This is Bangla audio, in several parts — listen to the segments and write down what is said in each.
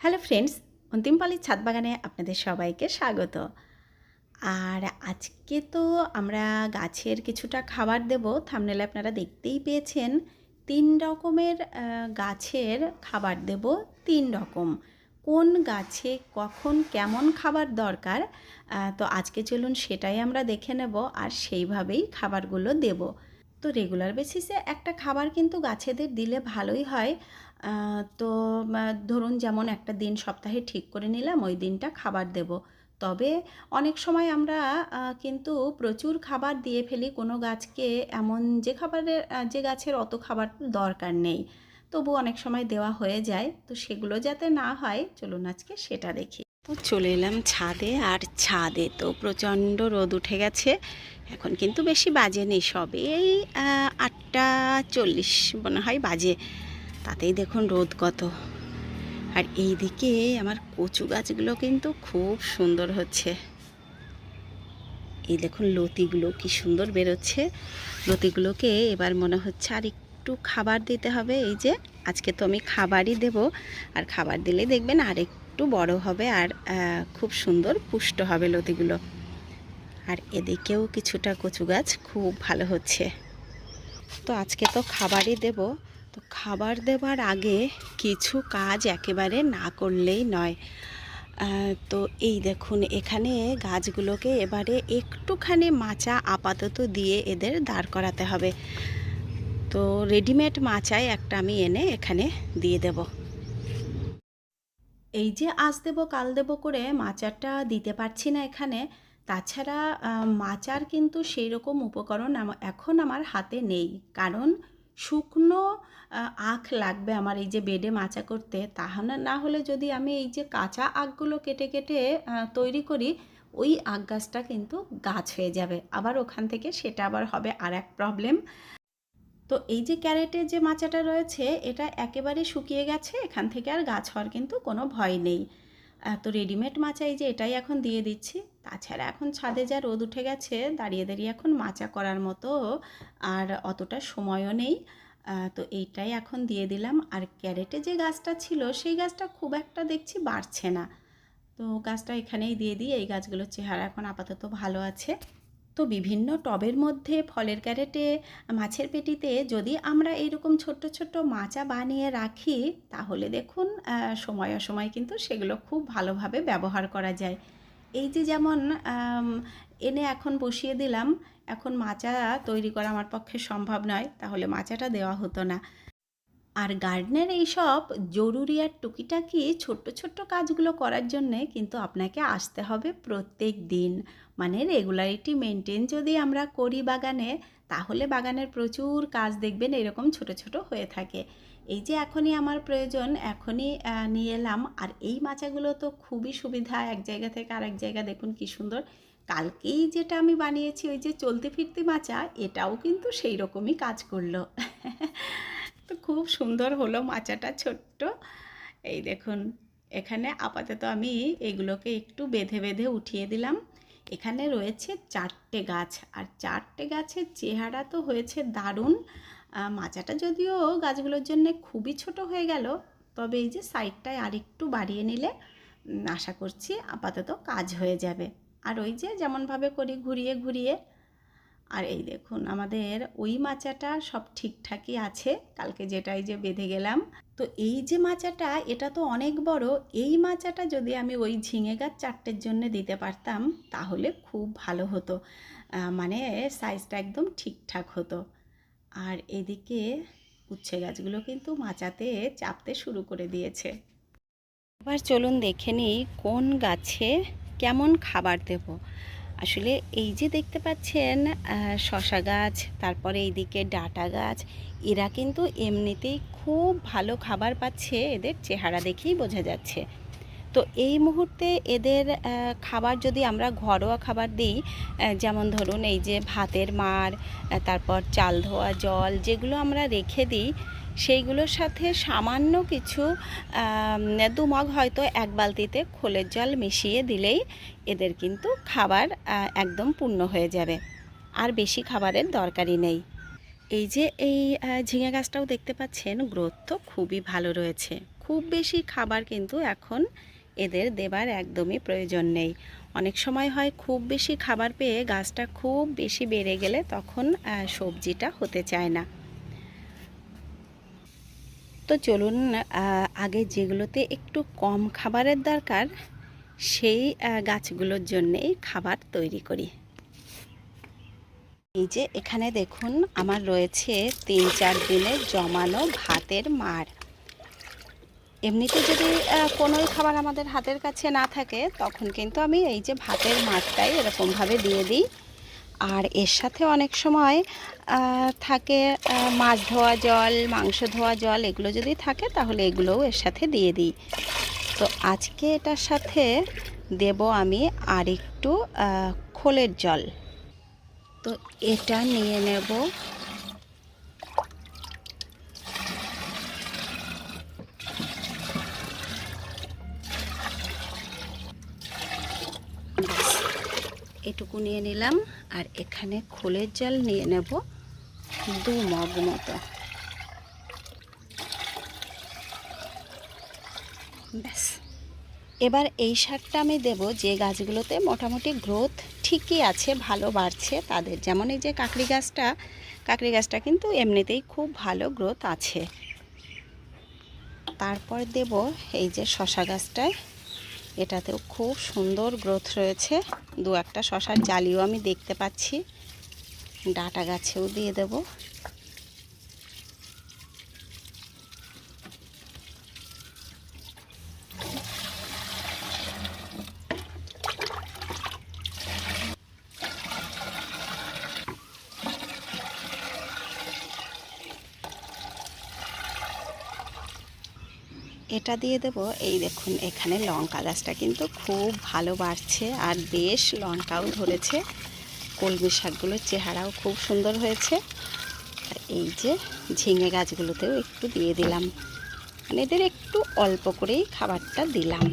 হ্যালো ফ্রেন্ডস অন্তিমপালির ছাদ বাগানে আপনাদের সবাইকে স্বাগত। আর আজকে তো আমরা গাছের কিছুটা খাবার দেব। থামনেলে আপনারা দেখতেই পেয়েছেন, তিন রকমের গাছের খাবার দেব। তিন রকম। কোন গাছে কখন কেমন খাবার দরকার তো আজকে চলুন সেটাই আমরা দেখে নেব আর সেইভাবেই খাবারগুলো দেব। তো রেগুলার বেসিসে একটা খাবার কিন্তু গাছেদের দিলে ভালোই হয়। তো ধরুন যেমন একটা দিন সপ্তাহে ঠিক করে নিলাম, ওই দিনটা খাবার দেব। তবে অনেক সময় আমরা কিন্তু প্রচুর খাবার দিয়ে ফেলি, কোনো গাছকে এমন যে খাবারের যে গাছের অত খাবার দরকার নেই। তবু অনেক সময় দেওয়া হয়ে যায়, তো সেগুলো যাতে না হয়, চলুন আজকে সেটা দেখি। তো চলে এলাম ছাদে, আর ছাদে তো প্রচণ্ড রোদ উঠে গেছে। এখন কিন্তু বেশি বাজে নেই, সবে এই আটটা চল্লিশ মনে হয় বাজে। তাতেই দেখুন রোদ কত। আর এই দিকে আমার কচু গাছগুলো কিন্তু খুব সুন্দর হচ্ছে। এই দেখুন লতিগুলো কি সুন্দর বেরোচ্ছে। লতিগুলোকে এবার মনে হচ্ছে আর একটু খাবার দিতে হবে। এই যে আজকে তো আমি খাবারই দেব। আর খাবার দিলে দেখবেন আর একটু বড় হবে আর খুব সুন্দর পুষ্ট হবে লতিগুলো। আর এদিকেও কিছুটা কচু গাছ খুব ভালো হচ্ছে। তো আজকে তো খাবারই দেব। তো খাবার দেবার আগে কিছু কাজ একেবারে না করলেই নয়। তো এই দেখুন, এখানে গাছগুলোকে এবারে একটুখানি মাচা আপাতত দিয়ে এদের দাঁড় করাতে হবে। তো রেডিমেড মাচায় একটা আমি এনে এখানে দিয়ে দেব। এই যে আজ দেবো, কাল দেবো করে মাচারটা দিতে পারছি না এখানে। তাছাড়া মাচার কিন্তু সেই রকম উপকরণ এখন আমার হাতে নেই। কারণ শুকনো আখ লাগবে আমার এই যে বেডে মাচা করতে, তাহলে না হলে যদি আমি এই যে কাঁচা আখগুলো কেটে কেটে তৈরি করি, ওই আখ গাছটা কিন্তু গাছ হয়ে যাবে। আবার ওখান থেকে সেটা আবার হবে আর এক প্রবলেম তো এই যে ক্যারেটের যে মাচাটা রয়েছে, এটা একেবারে শুকিয়ে গেছে, এখান থেকে আর গাছ হওয়ার কিন্তু কোনো ভয় নেই। তো রেডিমেড মাচা এই যে এটাই এখন দিয়ে দিচ্ছি। তাছাড়া এখন ছাদে যা রোদ উঠে গেছে, দাঁড়িয়ে দাঁড়িয়ে এখন মাচা করার মতো, আর অতটা সময়ও নেই। তো এইটাই এখন দিয়ে দিলাম। আর ক্যারেটে যে গাছটা ছিল, সেই গাছটা খুব একটা দেখছি বাড়ছে না। তো গাছটা এখানেই দিয়ে দিই। এই গাছগুলোর চেহারা এখন আপাতত ভালো আছে। তো বিভিন্ন টবের মধ্যে ফলের ক্যারেটে, মাছের পেটিতে যদি আমরা এরকম ছোট্ট ছোট্ট মাচা বানিয়ে রাখি, তাহলে দেখুন সময় অসময় কিন্তু সেগুলো খুব ভালোভাবে ব্যবহার করা যায়। এই যে যেমন এনে এখন বসিয়ে দিলাম, এখন মাচা তৈরি করা আমার পক্ষে সম্ভব নয়, তাহলে মাচাটা দেওয়া হতো না। আর গার্ডেনের এইসব জরুরি আর টুকিটাকি ছোট্ট ছোট্ট কাজগুলো করার জন্যে কিন্তু আপনাকে আসতে হবে প্রত্যেক দিন। মানে রেগুলারিটি মেনটেন যদি আমরা করি বাগানে, তাহলে বাগানের প্রচুর কাজ দেখবেন এরকম ছোট ছোট হয়ে থাকে। এই যে এখনই আমার প্রয়োজন, এখনই নিয়ে এলাম। আর এই মাচাগুলো তো খুবই সুবিধা, এক জায়গা থেকে আরেক জায়গা, দেখুন কি সুন্দর। কালকেই যেটা আমি বানিয়েছি, ওই যে চলতে ফিরতে মাচা, এটাও কিন্তু সেই রকমই কাজ করল। তো খুব সুন্দর হলো মাচাটা ছোট্ট। এই দেখুন, এখানে আপাতত আমি এগুলোকে একটু বেঁধে বেঁধে উঠিয়ে দিলাম। এখানে রয়েছে চারটে গাছ, আর চারটে গাছের চেহারা তো হয়েছে দারুণ। মাচাটা যদিও গাছগুলোর জন্য খুবই ছোট হয়ে গেল, তবে এই যে সাইডটায় আরেকটু বাড়িয়ে নিলে আশা করছি আপাতত কাজ হয়ে যাবে। আর ওই যে যেমনভাবে করি ঘুরিয়ে ঘুরিয়ে, আর এই দেখুন আমাদের ওই মাচাটা সব ঠিকঠাকই আছে, কালকে যেটাই যে বেঁধে গেলাম। তো এই যে মাচাটা, এটা তো অনেক বড়, এই মাচাটা যদি আমি ওই ঝিঙে গাছ চারটের জন্য দিতে পারতাম, তাহলে খুব ভালো হতো। মানে সাইজটা একদম ঠিকঠাক হতো। আর এদিকে উচ্ছে গাছগুলো কিন্তু মাচাতে চাপতে শুরু করে দিয়েছে। এবার চলুন দেখে নিই কোন গাছে কেমন খাবার দেব। আসলে এই যে দেখতে পাচ্ছেন শশা গাছ, তারপরে এইদিকে ডাটা গাছ, এরা কিন্তু এমনিতেই খুব ভালো খাবার পাচ্ছে, এদের চেহারা দেখেই বোঝা যাচ্ছে। তো এই মুহূর্তে এদের খাবার যদি আমরা ঘরোয়া খাবার দিই যেমন ধরুন এই যে ভাতের মার তারপর চাল ধোয়া জল যেগুলো আমরা রেখে দিই সেইগুলোর সাথে সামান্য কিছু আম, দু মগ হয়তো এক বালতিতে খোলের জল মিশিয়ে দিলেই এদের কিন্তু খাবার একদম পূর্ণ হয়ে যাবে। আর বেশি খাবারের দরকারই নেই। এই যে এই ঝিঙে গাছটাও দেখতে পাচ্ছেন গ্রোথ তো খুবই ভালো রয়েছে। খুব বেশি খাবার কিন্তু এখন এদের দেবার একদমই প্রয়োজন নেই। অনেক সময় হয় খুব বেশি খাবার পেয়ে গাছটা খুব বেশি বেড়ে গেলে তখন সবজিটা হতে চায় না। তো চলুন আগে যেগুলোতে একটু কম খাবারের দরকার, সেই গাছগুলোর জন্যেই খাবার তৈরি করি। এই যে এখানে দেখুন, আমার রয়েছে তিন চার দিনের জমানো ভাতের মার। এমনিতে যদি কোনোই খাবার আমাদের হাতের কাছে না থাকে, তখন কিন্তু আমি এই যে ভাতের মারটাই এরকমভাবে দিয়ে দিই। আর এর সাথে অনেক সময় থাকে মাছ ধোয়া জল, মাংস ধোয়া জল, এগুলো যদি থাকে তাহলে এগুলোও এর সাথে দিয়ে দিই। তো আজকে এটার সাথে দেব আমি আর একটু খোলের জল। তো এটা নিয়ে নেব ব্যাস, এটুকু নিয়ে নিলাম আর এখানে খোলের জল নিয়ে নেব দু মগ মতো। ব্যাস। এবার এই সারটা আমি দেব যে গাছগুলোতে মোটামুটি গ্রোথ ঠিকই আছে, ভালো বাড়ছে তাদের। যেমন এই যে কাকড়ি গাছটা কাকড়ি গাছটা কিন্তু এমনিতেই খুব ভালো গ্রোথ আছে। তারপর দেব এই যে শশা গাছটায় এটাতেও খুব সুন্দর গ্রোথ রয়েছে। দু একটা শশার জালিও আমি দেখতে পাচ্ছি। ডাটা গাছেও দিয়ে দেব। এটা দিয়ে দেব। এই দেখুন, এখানে লঙ্কা গাছটা কিন্তু খুব ভালো বাড়ছে আর বেশ লঙ্কাও ধরেছে। কলমি শাকগুলোর চেহারাও খুব সুন্দর হয়েছে। আর এই যে ঝিঙে গাছগুলোতেও একটু দিয়ে দিলাম। মানে এদের একটু অল্প করেই খাবারটা দিলাম।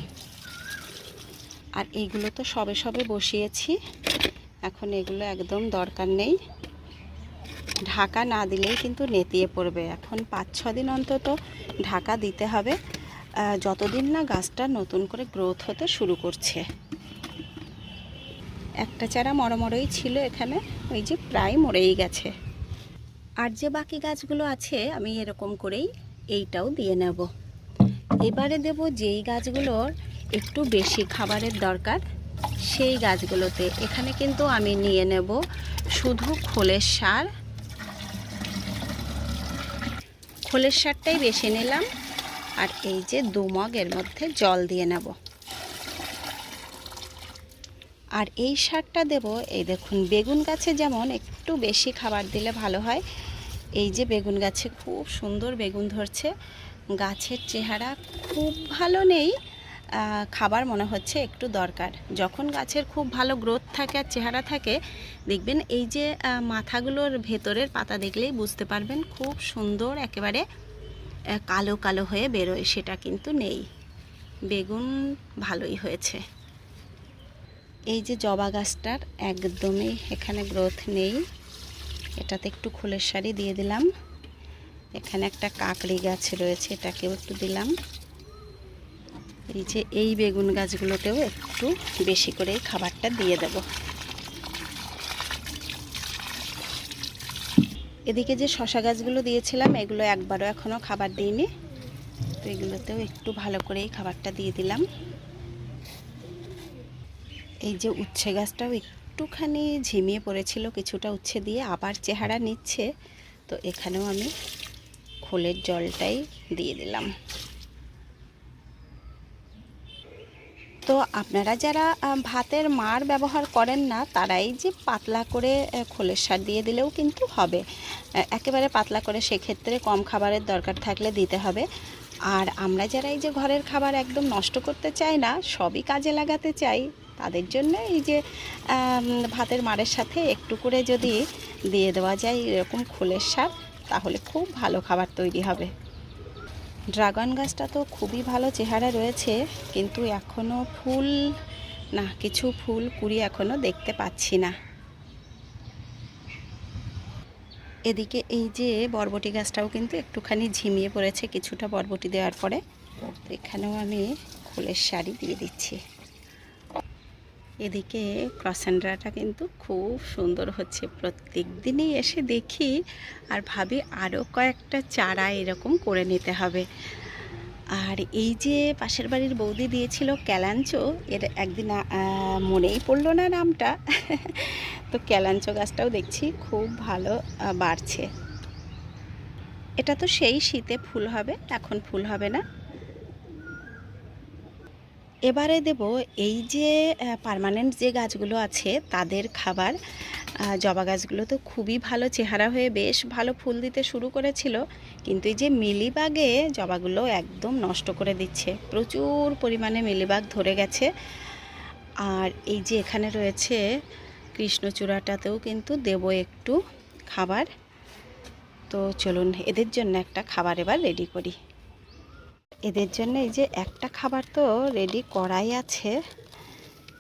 আর এইগুলো তো সবে সবে বসিয়েছি। এখন এগুলো একদম দরকার নেই। ঢাকা না দিলেই কিন্তু নেতিয়ে পড়বে। এখন পাঁচ ছ দিন অন্তত ঢাকা দিতে হবে। যতদিন না গাছটা নতুন করে গ্রোথ হতে শুরু করছে। একটা চারা মরমরই ছিল এখানে, ওই যে প্রায় মরেই গেছে। আর যে বাকি গাছগুলো আছে, আমি এরকম করেই এইটাও দিয়ে নেব। এবারে দেব যেই গাছগুলোর একটু বেশি খাবারের দরকার, সেই গাছগুলোতে। এখানে কিন্তু আমি নিয়ে নেব শুধু খোলের সার। খোলের সারটাই বেশি নিলাম। আর এই যে দু মগ এর মধ্যে জল দিয়ে নেব। আর এই সারটা দেব, এই দেখুন, বেগুন গাছে যেমন একটু বেশি খাবার দিলে ভালো হয়, এই যে বেগুন গাছে খুব সুন্দর বেগুন ধরছে, গাছের চেহারা খুব ভালো নেই খাবার মনে হচ্ছে একটু দরকার। যখন গাছের খুব ভালো গ্রোথ থাকে আর চেহারা থাকে, দেখবেন এই যে মাথাগুলোর ভেতরের পাতা দেখলেই বুঝতে পারবেন, খুব সুন্দর একেবারে কালো কালো হয়ে বেরোয়, সেটা কিন্তু নেই। বেগুন ভালোই হয়েছে। এই যে জবা গাছটার একদমই এখানে গ্রোথ নেই। এটাতে একটু খোলের শাড়ি দিয়ে দিলাম। এখানে একটা কাকড়ি গাছ রয়েছে, এটাকেও একটু দিলাম। এই যে এই বেগুন গাছগুলোতেও একটু বেশি করে খাবারটা দিয়ে দেব। এদিকে যে শশা গাছগুলো দিয়েছিলাম, এগুলো একবারও এখনও খাবার দিইনি। তো এগুলোতেও একটু ভালো করেই খাবারটা দিয়ে দিলাম। এই যে উচ্ছে গাছটাও একটুখানি ঝিমিয়ে পড়েছিল, কিছুটা উচ্ছে দিয়ে আবার চেহারা নিচ্ছে। তো এখানেও আমি খোলের জলটাই দিয়ে দিলাম। তো আপনারা যারা ভাতের মার ব্যবহার করেন না, তারাই যে পাতলা করে খোলের সার দিয়ে দিলেও কিন্তু হবে। একেবারে পাতলা করে সেক্ষেত্রে কম খাবারের দরকার থাকলে দিতে হবে। আর আমরা যারা এই যে ঘরের খাবার একদম নষ্ট করতে চাই না, সবই কাজে লাগাতে চাই, তাদের জন্য এই যে ভাতের মারের সাথে একটু করে যদি দিয়ে দেওয়া যায় এরকম খোলের সার, তাহলে খুব ভালো খাবার তৈরি হবে। ড্রাগন গাছটা তো খুবই ভালো চেহারা রয়েছে, কিন্তু এখনও ফুল, না, কিছু ফুল কুড়ি এখনও দেখতে পাচ্ছি না। এদিকে এই যে বরবটি গাছটাও কিন্তু একটুখানি ঝিমিয়ে পড়েছে, কিছুটা বরবটি দেওয়ার পরে। তো এখানেও আমি খোলের শাড়ি দিয়ে দিচ্ছি। এদিকে ক্রসেন্ড্রাটা কিন্তু খুব সুন্দর হচ্ছে প্রত্যেক দিনই এসে দেখি আর ভাবি আরও কয়েকটা চারা এরকম করে নিতে হবে। আর এই যে পাশের বাড়ির বৌদি দিয়েছিল ক্যালাঞ্চো এর একদিন মনেই পড়ল না নামটা। তো ক্যালাঞ্চো গাছটাও দেখছি খুব ভালো বাড়ছে। এটা তো সেই শীতে ফুল হবে, এখন ফুল হবে না। এবারে দেব এই যে পার্মানেন্ট যে গাছগুলো আছে তাদের খাবার। জবা গাছগুলো তো খুবই ভালো চেহারা হয়ে বেশ ভালো ফুল দিতে শুরু করেছিল। কিন্তু এই যে মিলিবাগে জবাগুলো একদম নষ্ট করে দিচ্ছে। প্রচুর পরিমাণে মিলিবাগ ধরে গেছে। আর এই যে এখানে রয়েছে কৃষ্ণচূড়াটাতেও কিন্তু দেব একটু খাবার। তো চলুন, এদের জন্য একটা খাবার এবার রেডি করি। এদের জন্য এই যে একটা খাবার তো রেডি করাই আছে।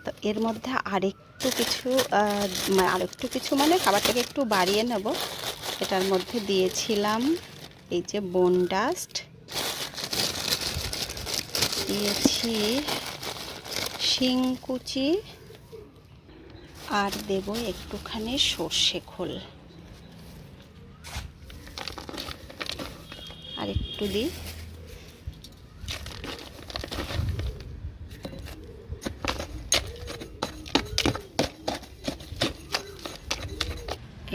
তো এর মধ্যে আরেকটু কিছু আরেকটু কিছু মানে খাবারটাকে একটু বাড়িয়ে নেব। এটার মধ্যে দিয়েছিলাম এই যে বোন ডাস্ট দিয়েছি শিংকুচি আর দেব একটুখানি সর্ষে খোল। আর একটু দিই।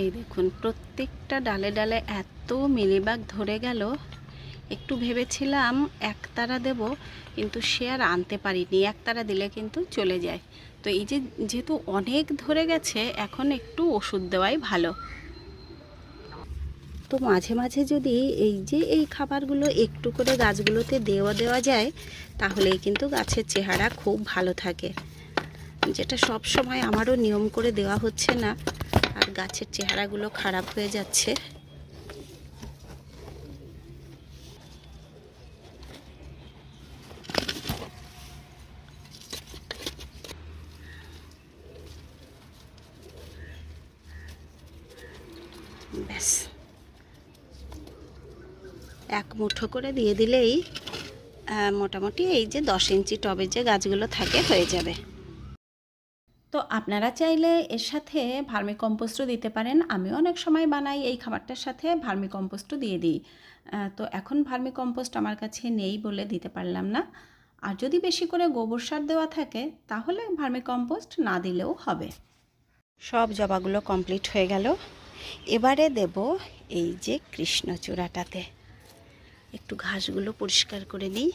এই দেখুন, প্রত্যেকটা ডালে ডালে এত মিলিবাগ ধরে গেল। একটু ভেবেছিলাম একতারা দেব, কিন্তু সে আর আনতে পারিনি। একতারা দিলে কিন্তু চলে যায়। তো এই যে যেহেতু অনেক ধরে গেছে, এখন একটু ওষুধ দেওয়াই ভালো। তো মাঝে মাঝে যদি এই যে এই খাবারগুলো একটু করে গাছগুলোতে দেওয়া দেওয়া যায়, তাহলেই কিন্তু গাছের চেহারা খুব ভালো থাকে। যেটা সব সময় আমারও নিয়ম করে দেওয়া হচ্ছে না। গাছের চেহারাগুলো খারাপ হয়ে যাচ্ছে। ব্যাস। এক মুঠো করে দিয়ে দিলেই মোটামুটি এই যে দশ ইঞ্চি টবে যে গাছগুলো থাকে হয়ে যাবে। তো আপনারা চাইলে এর সাথে ভার্মি কম্পোস্টও দিতে পারেন। আমি অনেক সময় বানাই এই খাবারটার সাথে ভার্মি কম্পোস্টও দিয়ে দিই। তো এখন ভার্মি কম্পোস্ট আমার কাছে নেই বলে দিতে পারলাম না। আর যদি বেশি করে গোবর সার দেওয়া থাকে, তাহলে ভার্মি কম্পোস্ট না দিলেও হবে। সব জবাগুলো কমপ্লিট হয়ে গেল। এবারে দেব এই যে কৃষ্ণচূড়াটাতে একটু ঘাসগুলো পরিষ্কার করে নিই।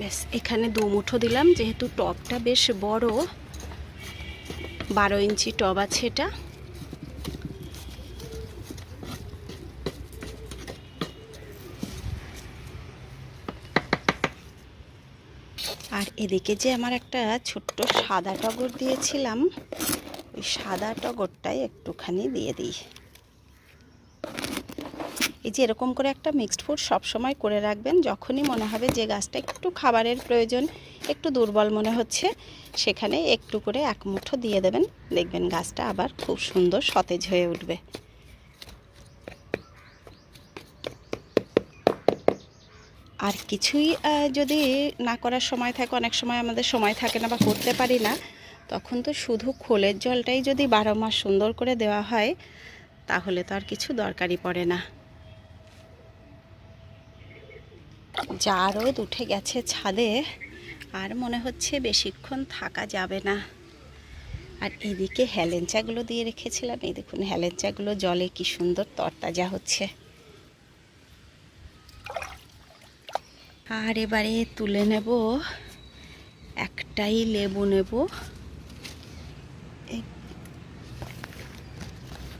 ব্যাস, এখানে দু মুঠো দিলাম, যেহেতু টবটা বেশ বড়, বারো ইঞ্চি টব আছে এটা। আর এদিকে যে আমার একটা ছোট্ট সাদা টগর দিয়েছিলাম, ওই সাদা টগরটাই একটুখানি দিয়ে দিই। এই যে এরকম করে একটা মিক্সড ফুড সবসময় করে রাখবেন, যখনই মনে হবে যে গাছটা একটু খাবারের প্রয়োজন, একটু দুর্বল মনে হচ্ছে, সেখানে একটু করে এক মুঠো দিয়ে দেবেন। দেখবেন গাছটা আবার খুব সুন্দর সতেজ হয়ে উঠবে। আর কিছুই যদি না করার সময় থাকে, অনেক সময় আমাদের সময় থাকে না বা করতে পারি না, তখন তো শুধু খোলের জলটাই যদি বারো মাস সুন্দর করে দেওয়া হয়, তাহলে তো আর কিছু দরকারই পড়ে না। যা রোদ উঠে গেছে ছাদে, আর মনে হচ্ছে বেশিক্ষণ থাকা যাবে না। আর এদিকে হেলেঞ্চাগুলো দিয়ে রেখেছিলাম। এই দেখুন, হেলেঞ্চাগুলো জলে কি সুন্দর তরতাজা হচ্ছে। আর এবারে তুলে নেব একটাই লেবু নেব।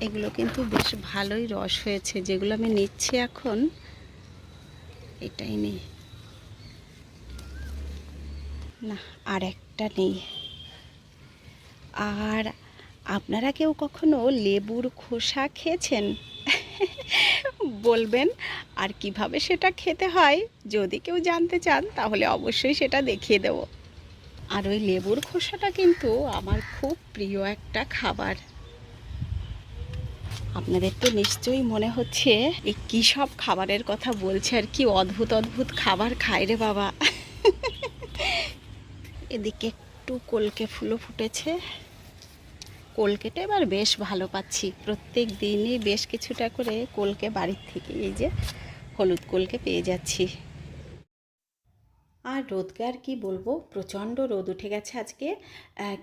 এগুলো কিন্তু বেশ ভালোই রস হয়েছে, যেগুলো আমি নিচ্ছি এখন। এটাই নেই। না, আর একটা নেই। আর আপনারা কেউ কখনো লেবুর খোসা খেয়েছেন? বলবেন, আর কীভাবে সেটা খেতে হয়? যদি কেউ জানতে চান, তাহলে অবশ্যই সেটা দেখিয়ে দেব। আর ওই লেবুর খোসাটা কিন্তু আমার খুব প্রিয় একটা খাবার। আপনাদের তো নিশ্চয়ই মনে হচ্ছে এই কী সব খাবারের কথা বলছে আর কি অদ্ভুত অদ্ভুত খাবার খায় রে বাবা। এদিকে একটু কলকে ফুলও ফুটেছে। কলকেটা এবার বেশ ভালো পাচ্ছি। প্রত্যেক দিনই বেশ কিছুটা করে কলকে বাড়ির থেকে এই যে হলুদ কলকে পেয়ে যাচ্ছি। আর রোদকে আর কি বলব? প্রচণ্ড রোদ উঠে গেছে আজকে।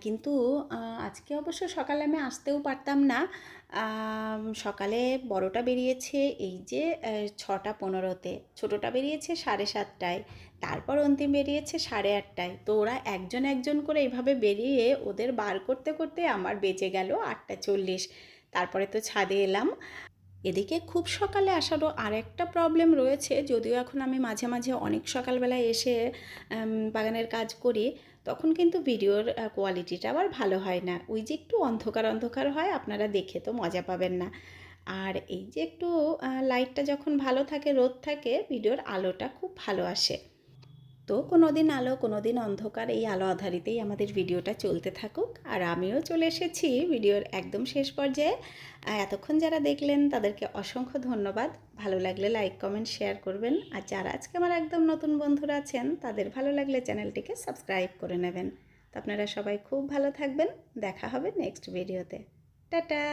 কিন্তু আজকে অবশ্য সকালে আমি আসতেও পারতাম না। সকালে বড়টা বেরিয়েছে এই যে ছটা পনেরোতে। ছোটোটা বেরিয়েছে সাড়ে সাতটায়। তারপর অন্তিম বেরিয়েছে সাড়ে আটটায়। তো ওরা একজন একজন করে এইভাবে বেরিয়ে ওদের বার করতে করতে আমার বেঁচে গেল আটটা চল্লিশ। তারপরে তো ছাদে এলাম। এদিকে খুব সকালে আসারও আরেকটা প্রবলেম রয়েছে। যদিও এখন আমি মাঝে মাঝে অনেক সকালবেলায় এসে বাগানের কাজ করি, তখন কিন্তু ভিডিওর কোয়ালিটিটা আবার ভালো হয় না। ওই যে একটু অন্ধকার অন্ধকার হয়, আপনারা দেখে তো মজা পাবেন না। আর এই যে একটু লাইটটা যখন ভালো থাকে, রোদ থাকে, ভিডিওর আলোটা খুব ভালো আসে। তো কোনো দিন আলো কোনো দিন অন্ধকার এই আলো আধারিতেই আমাদের ভিডিওটা চলতে থাকুক। আর আমিও চলে এসেছি ভিডিওর একদম শেষ পর্যায়ে। এতক্ষণ যারা দেখলেন তাদেরকে অসংখ্য ধন্যবাদ। ভালো লাগলে লাইক, কমেন্ট, শেয়ার করবেন। আর যারা আজকে আমার একদম নতুন বন্ধুরা আছেন, তাদের ভালো লাগলে চ্যানেলটিকে সাবস্ক্রাইব করে নেবেন। তো আপনারা সবাই খুব ভালো থাকবেন। দেখা হবে নেক্সট ভিডিওতে। টাটা!